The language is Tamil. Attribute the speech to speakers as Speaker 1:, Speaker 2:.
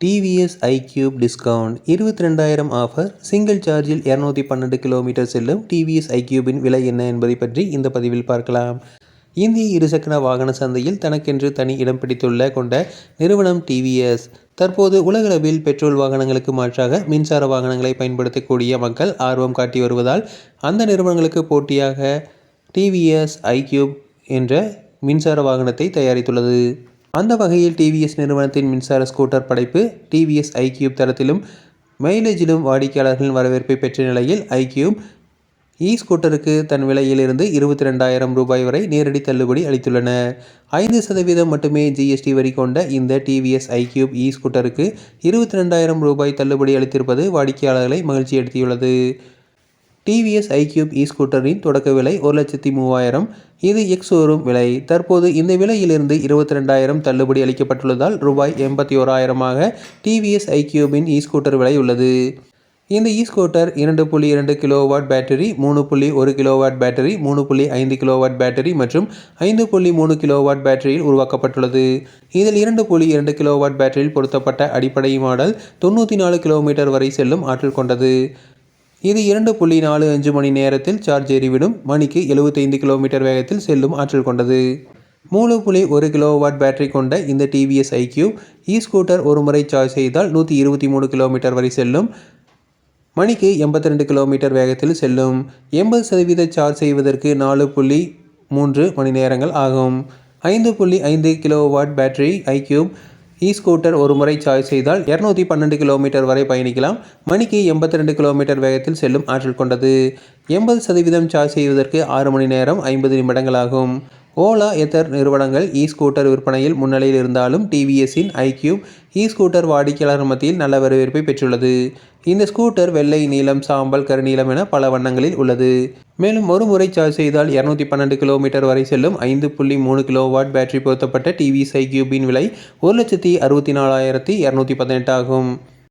Speaker 1: டிவிஎஸ் ஐக்யூப் டிஸ்கவுண்ட் இருபத்தி ரெண்டாயிரம் ஆஃபர் சிங்கிள் சார்ஜில் இரநூத்தி பன்னெண்டு கிலோமீட்டர் செல்லும் டிவிஎஸ் ஐக்யூபின் விலை என்ன என்பதை பற்றி இந்த பதிவில் பார்க்கலாம். இந்திய இருசக்கர வாகன சந்தையில் தனக்கென்று தனி இடம் பிடித்துள்ள கொண்ட நிறுவனம் டிவிஎஸ் தற்போது உலகளவில் பெட்ரோல் வாகனங்களுக்கு மாற்றாக மின்சார வாகனங்களை பயன்படுத்தக்கூடிய மக்கள் ஆர்வம் காட்டி வருவதால் அந்த நிறுவனங்களுக்கு போட்டியாக டிவிஎஸ் ஐக்யூப் என்ற மின்சார வாகனத்தை தயாரித்துள்ளது. அந்த வகையில் டிவிஎஸ் நிறுவனத்தின் மின்சார ஸ்கூட்டர் படைப்பு டிவிஎஸ் ஐக்யூப் தரத்திலும் மைலேஜிலும் வாடிக்கையாளர்களின் வரவேற்பை பெற்ற நிலையில் ஐக்யூப் இ ஸ்கூட்டருக்கு தன் விலையிலிருந்து இருபத்தி ரெண்டாயிரம் ரூபாய் வரை நேரடி தள்ளுபடி அளித்துள்ளன. ஐந்து சதவீதம் மட்டுமே ஜிஎஸ்டி வரி கொண்ட இந்த டிவிஎஸ் ஐக்யூப் இ ஸ்கூட்டருக்கு இருபத்தி ரெண்டாயிரம் ரூபாய் தள்ளுபடி அளித்திருப்பது வாடிக்கையாளர்களை மகிழ்ச்சியடுத்தியுள்ளது. டிவிஎஸ் ஐக்யூப் இ ஸ்கூட்டரின் தொடக்க விலை ஒரு லட்சத்தி மூவாயிரம். இது எக்ஸ் ஷோரூம் விலை. தற்போது இந்த விலையிலிருந்து இருபத்தி ரெண்டாயிரம் தள்ளுபடி அளிக்கப்பட்டுள்ளதால் ரூபாய் எண்பத்தி ஓராயிரமாக டிவிஎஸ் ஐக்யூபின் இ ஸ்கூட்டர் விலை உள்ளது. இந்த இ ஸ்கூட்டர் இரண்டு புள்ளி இரண்டு கிலோவாட் பேட்டரி மூணு புள்ளி ஒரு கிலோவாட் பேட்டரி மூணு புள்ளி ஐந்து கிலோவாட் பேட்டரி மற்றும் ஐந்து புள்ளி மூணு கிலோவாட் பேட்டரியில் உருவாக்கப்பட்டுள்ளது. இதில் இரண்டு புள்ளி இரண்டு கிலோவாட் பேட்டரியில் பொருத்தப்பட்ட அடிப்படை மாடல் தொண்ணூற்றி நாலு கிலோமீட்டர் வரை செல்லும் ஆற்றல் கொண்டது. இது இரண்டு புள்ளி நாலு அஞ்சு மணி நேரத்தில் சார்ஜ் ஏறிவிடும். மணிக்கு எழுபத்தைந்து கிலோமீட்டர் வேகத்தில் செல்லும் ஆற்றல் கொண்டது. மூணு புள்ளி ஒரு கிலோவாட் பேட்டரி கொண்ட இந்த டிவிஎஸ் ஐக்யூ இ ஸ்கூட்டர் ஒரு முறை சார்ஜ் செய்தால் நூற்றி இருபத்தி மூணு கிலோமீட்டர் வரை செல்லும். மணிக்கு எண்பத்தி ரெண்டு கிலோமீட்டர் வேகத்தில் செல்லும். எண்பது சதவீத சார்ஜ் செய்வதற்கு நாலு புள்ளி மூன்று மணி நேரங்கள் ஆகும். ஐந்து புள்ளி ஐந்து kilowatt battery iQube e scooter ஒரு முறை சாய்ஸ் செய்தால் இரநூத்தி பன்னெண்டு கிலோமீட்டர் வரை பயணிக்கலாம். மணிக்கு எண்பத்தி ரெண்டு கிலோமீட்டர் வேகத்தில் செல்லும் ஆற்றல் கொண்டது. எண்பது சதவீதம் சார்ஜ் செய்வதற்கு ஆறு மணி நேரம் ஐம்பது நிமிடங்கள் ஆகும். ஓலா எத்தர் நிறுவனங்கள் இ ஸ்கூட்டர் விற்பனையில் முன்னிலையில் இருந்தாலும் டிவிஎஸின் ஐக்யூப் இ ஸ்கூட்டர் வாடிக்கையாளர் மத்தியில் நல்ல வரவேற்பை பெற்றுள்ளது. இந்த ஸ்கூட்டர் வெள்ளை நீலம் சாம்பல் கருநீலம் என பல வண்ணங்களில் உள்ளது. மேலும் ஒரு முறை சார்ஜ் செய்தால் இரநூத்தி பன்னெண்டு கிலோமீட்டர் வரை செல்லும் ஐந்து புள்ளி மூணு கிலோவாட் பேட்டரி பொருத்தப்பட்ட டிவிஎஸ் ஐக்யூபின் விலை ஒரு லட்சத்தி அறுபத்தி நாலாயிரத்தி இரநூத்தி பதினெட்டு ஆகும்.